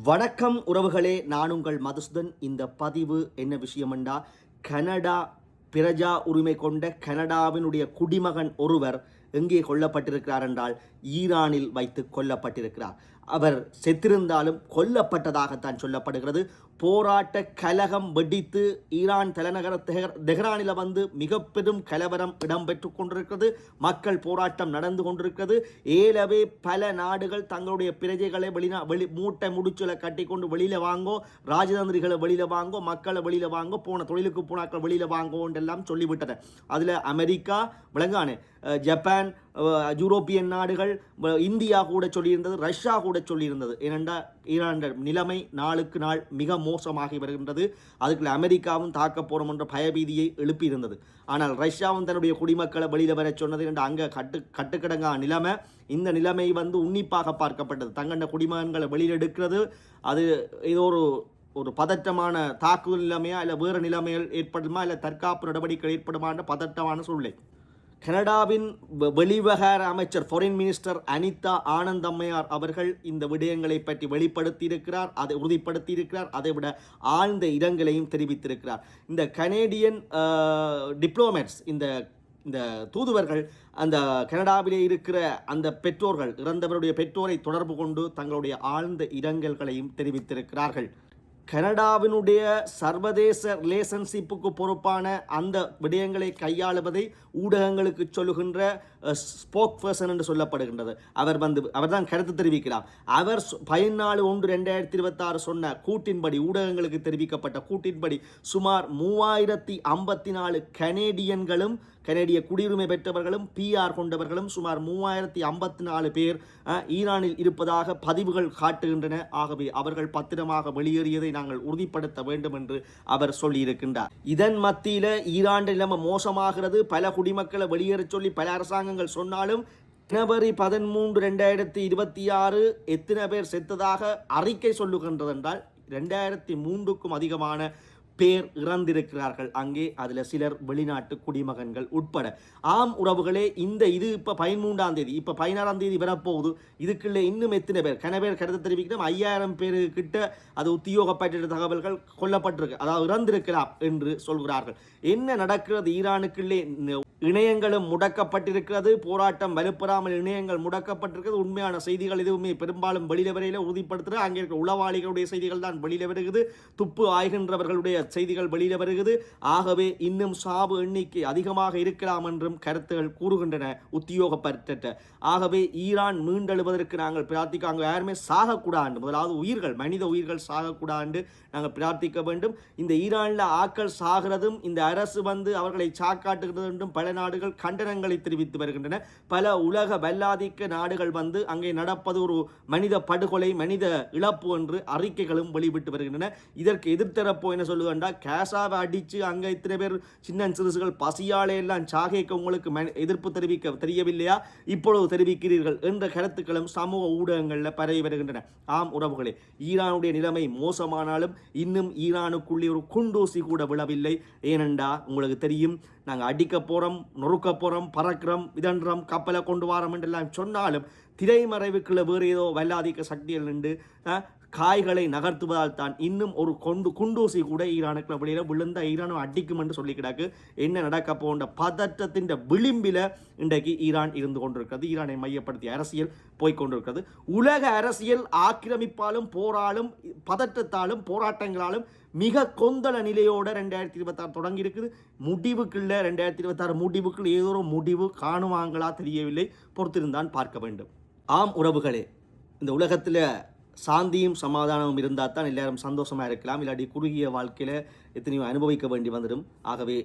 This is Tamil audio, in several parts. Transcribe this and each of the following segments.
வணக்கம் உறவுகளே நான் உங்கள் மதுசுதன். இந்த பதிவு என்ன விஷயமெண்டா? கனடா பிரஜா உரிமை கொண்ட கனடாவினுடைய குடிமகன் ஒருவர் எங்கே கொல்லப்பட்டிருக்கிறார் என்றால் ஈரானில் வைத்து கொல்லப்பட்டிருக்கிறார். அவர் செத்திருந்தாலும் கொல்லப்பட்டதாகத்தான் சொல்லப்படுகிறது. போராட்ட கலகம் வெடித்து ஈரான் தலைநகர தெஹ்ரானில் வந்து மிக பெரும் கலவரம் இடம்பெற்று கொண்டிருக்கிறது. மக்கள் போராட்டம் நடந்து கொண்டிருக்கிறது. ஏலவே பல நாடுகள் தங்களுடைய பிரஜைகளை வெளிநா வெளி மூட்டை முடிச்சுல கட்டி கொண்டு வெளியில் வாங்கோ ராஜதந்திரிகளை வெளியில் வாங்கோ மக்களை வெளியில் வாங்கோ போன தொழிலுக்கு போனாக்கள் வெளியில் வாங்கோன்றெல்லாம் சொல்லிவிட்டன அதில் அமெரிக்கா விளங்கானே ஜப்பான் யூரோப்பியன் நாடுகள் இந்தியா கூட சொல்லியிருந்தது ரஷ்யா கூட சொல்லியிருந்தது. ஏனென்றால் ஈரான் நிலைமை நாளுக்கு நாள் மிக மோசமாகி வருகின்றது. அதுக்குள்ள அமெரிக்காவும் தாக்க போறோம் என்ற பயபீதியை எழுப்பியிருந்தது. ஆனால் ரஷ்யாவும் தன்னுடைய குடிமக்களை வெளியில் வர சொன்னது என்று அங்கே கட்டு கட்டுக்கடங்கா நிலைமை இந்த நிலைமை வந்து உன்னிப்பாக பார்க்கப்பட்டது. தங்கண்ட குடிமகன்களை வெளியில் எடுக்கிறது அது ஏதோ ஒரு ஒரு பதற்றமான தாக்குதல் நிலைமையா இல்லை வேறு நிலைமைகள் ஏற்படுமா இல்லை தற்காப்பு நடவடிக்கை ஏற்படுமான்ற பதட்டமான சூழ்நிலை. கனடாவின் வெளிவகார அமைச்சர் ஃபாரின் மினிஸ்டர் அனிதா ஆனந்த் அம்மையார் அவர்கள் இந்த விடயங்களை பற்றி வெளிப்படுத்தியிருக்கிறார் அதை உறுதிப்படுத்தியிருக்கிறார் அதை விட ஆழ்ந்த இரங்கலையும் தெரிவித்திருக்கிறார். இந்த கனேடியன் டிப்ளோமேட்ஸ் இந்த இந்த தூதுவர்கள் அந்த கனடாவிலே இருக்கிற அந்த பெற்றோர்கள் இறந்தவருடைய பெற்றோரை தொடர்பு கொண்டு தங்களுடைய ஆழ்ந்த இரங்கல்களையும் தெரிவித்திருக்கிறார்கள். கனடாவினுடைய சர்வதேச ரிலேஷன்ஷிப்புக்கு பொறுப்பான அந்த விடயங்களை கையாளுவதை ஊடகங்களுக்கு சொல்லுகின்ற ஸ்போக் பர்சன் என்று சொல்லப்படுகின்றது. அவர் வந்து அவர் தான் கருத்து தெரிவிக்கிறார். அவர் பதினாலு ஒன்று ரெண்டாயிரத்தி இருபத்தாறு சொன்ன கூட்டின்படி ஊடகங்களுக்கு தெரிவிக்கப்பட்ட கூட்டின்படி சுமார் மூவாயிரத்தி ஐம்பத்தி நாலு கனேடியன்களும் கனேடிய குடியுரிமை பெற்றவர்களும் பிஆர் கொண்டவர்களும் சுமார் மூவாயிரத்தி ஐம்பத்தி நாலு பேர் ஈரானில் இருப்பதாக பதிவுகள் காட்டுகின்றன. ஆகவே அவர்கள் பத்திரமாக வெளியேறியதை நாங்கள் உறுதிப்படுத்த வேண்டும் என்று அவர் சொல்லியிருக்கின்றார். இதன் மத்தியில ஈரான் நிலைமை மோசமாகிறது. பல குடிமக்களை வெளியேறச் சொல்லி பல அரசாங்கங்கள் சொன்னாலும் ஜனவரி பதிமூன்று ரெண்டாயிரத்தி இருபத்தி ஆறு எத்தனை பேர் செத்ததாக அறிக்கை சொல்லுகின்றது என்றால் ரெண்டாயிரத்தி மூன்றுக்கும் அதிகமான பேர் இறந்திருக்கிறார்கள். அங்கே அதில் சிலர் வெளிநாட்டு குடிமகன்கள் உட்பட. ஆம் உறவுகளே இந்த இது இப்போ பதிமூன்றாம் தேதி இப்போ பதினாறாம் தேதி வரப்போகுது. இதுக்குள்ள இன்னும் எத்தனை பேர்? கன பேர் கருத்து தெரிவிக்கிறோம் ஐயாயிரம் பேரு கிட்ட அது உத்தியோகப்பட்ட தகவல்கள் கொல்லப்பட்டிருக்கு. அதாவது இறந்திருக்கலாம் என்று சொல்கிறார்கள். என்ன நடக்கிறது? ஈரானுக்குள்ளே இணையங்களும் முடக்கப்பட்டிருக்கிறது. போராட்டம் வலுப்பெறாமல் இணையங்கள் முடக்கப்பட்டிருக்கிறது. உண்மையான செய்திகள் எதுவுமே பெரும்பாலும் வெளியில வரையில உறுதிப்படுத்துகிற அங்கே இருக்கிற உளவாளிகளுடைய செய்திகள் தான் வெளியில வருகிறது. துப்பு ஆய்கின்றவர்களுடைய செய்திகள் வெளியில வருகிறது. ஆகவே இன்னும் சாவு எண்ணிக்கை அதிகமாக இருக்கலாம் என்றும் கருத்துகள் கூறுகின்றன உத்தியோகப்பட்ட ஆகவே ஈரான் மீண்டெழுவதற்கு நாங்கள் பிரார்த்திக்க அங்கே யாருமே சாகக்கூடாது முதலாவது உயிர்கள் மனித உயிர்கள் சாகக்கூடாது நாங்கள் பிரார்த்திக்க வேண்டும். இந்த ஈரானில் ஆக்கள் சாகிறதும் இந்த அரசு வந்து அவர்களை சாக்காட்டுகிறது என்றும் பல நாடுகள் கண்டனங்களை தெரிவித்து வருகின்றன. பல உலக வல்லாதிக்க நாடுகள் வந்து அங்கே நடப்பது ஒரு மனித படுகொலை மனித இழப்பு என்று அறிக்கைகளும் வெளிவிட்டு வருகின்றன. இதற்கு எதிர்த்தரப்போ என்ன சொல்லுவேன்டா கேசாவை அடித்து அங்கே இத்தனை பேர் சின்ன சிறுசுகள் பசியாலே எல்லாம் சாகைக்கு உங்களுக்கு எதிர்ப்பு தெரிவிக்க தெரியவில்லையா? இப்பொழுது தெரிவிக்கிறீர்கள் என்ற கருத்துக்களும் சமூக ஊடகங்களில் பரவி வருகின்றன. ஆம் உறவுகளே ஈரானுடைய நிலைமை மோசமானாலும் இன்னும் ஈரானுக்குள்ளே ஒரு குண்டூசி கூட விழவில்லை. ஏனென்றா உங்களுக்கு தெரியும் நாங்கள் அடிக்க போகிறோம் நொறுக்க போகிறோம் பறக்கிறோம் இதன்றோம் கப்பலை கொண்டு வாரம் என்றெல்லாம் சொன்னாலும் திரைமறைவுக்குள்ள வேறு ஏதோ வல்லாதிக்க சக்திகள் நின்று காய்களை நகர்த்துவதால் தான் இன்னும் ஒரு கொண்டு குண்டூசி கூட ஈரானுக்கு வெளியில் விழுந்த ஈரானும் அடிக்கும் என்று சொல்லி கிடக்கு என்ன நடக்க போன்ற பதற்றத்தின் விளிம்பில இன்றைக்கு ஈரான் இருந்து கொண்டிருக்கிறது. ஈரானை மையப்படுத்திய அரசியல் போய்கொண்டிருக்கிறது உலக அரசியல் ஆக்கிரமிப்பாலும் போராலும் பதற்றத்தாலும் போராட்டங்களாலும் மிக கொந்தள நிலையோட ரெண்டாயிரத்தி இருபத்தாறு தொடங்கி இருக்குது முடிவுக்குள்ள ரெண்டாயிரத்தி இருபத்தாறு முடிவுக்குள்ள ஏதோ ஒரு முடிவு காணுவாங்களா தெரியவில்லை. பொறுத்திருந்தான் பார்க்க வேண்டும். ஆம் உறவுகளே இந்த உலகத்தில் சாந்தியும் சமாதானமும் இருந்தால் தான் எல்லாரும் சந்தோஷமாக இருக்கலாம். இல்லாட்டி குறுகிய வாழ்க்கையில் எத்தனையோ அனுபவிக்க வேண்டி வந்துடும். ஆகவே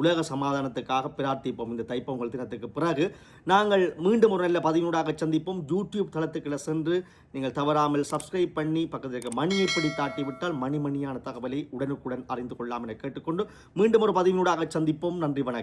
உலக சமாதானத்துக்காக பிரார்த்திப்போம். இந்த தைப்பொங்கல் தினத்துக்கு பிறகு நாங்கள் மீண்டும் ஒரு நல்ல பதினூடாக சந்திப்போம். யூடியூப் தளத்துக்குள்ள சென்று நீங்கள் தவறாமல் சப்ஸ்கிரைப் பண்ணி பக்கத்தில் இருக்க மணியை பிடி தாட்டி விட்டால் தகவலை உடனுக்குடன் அறிந்து கொள்ளலாம் என கேட்டுக்கொண்டு மீண்டும் ஒரு பதினூடாக சந்திப்போம். நன்றி வணக்கம்.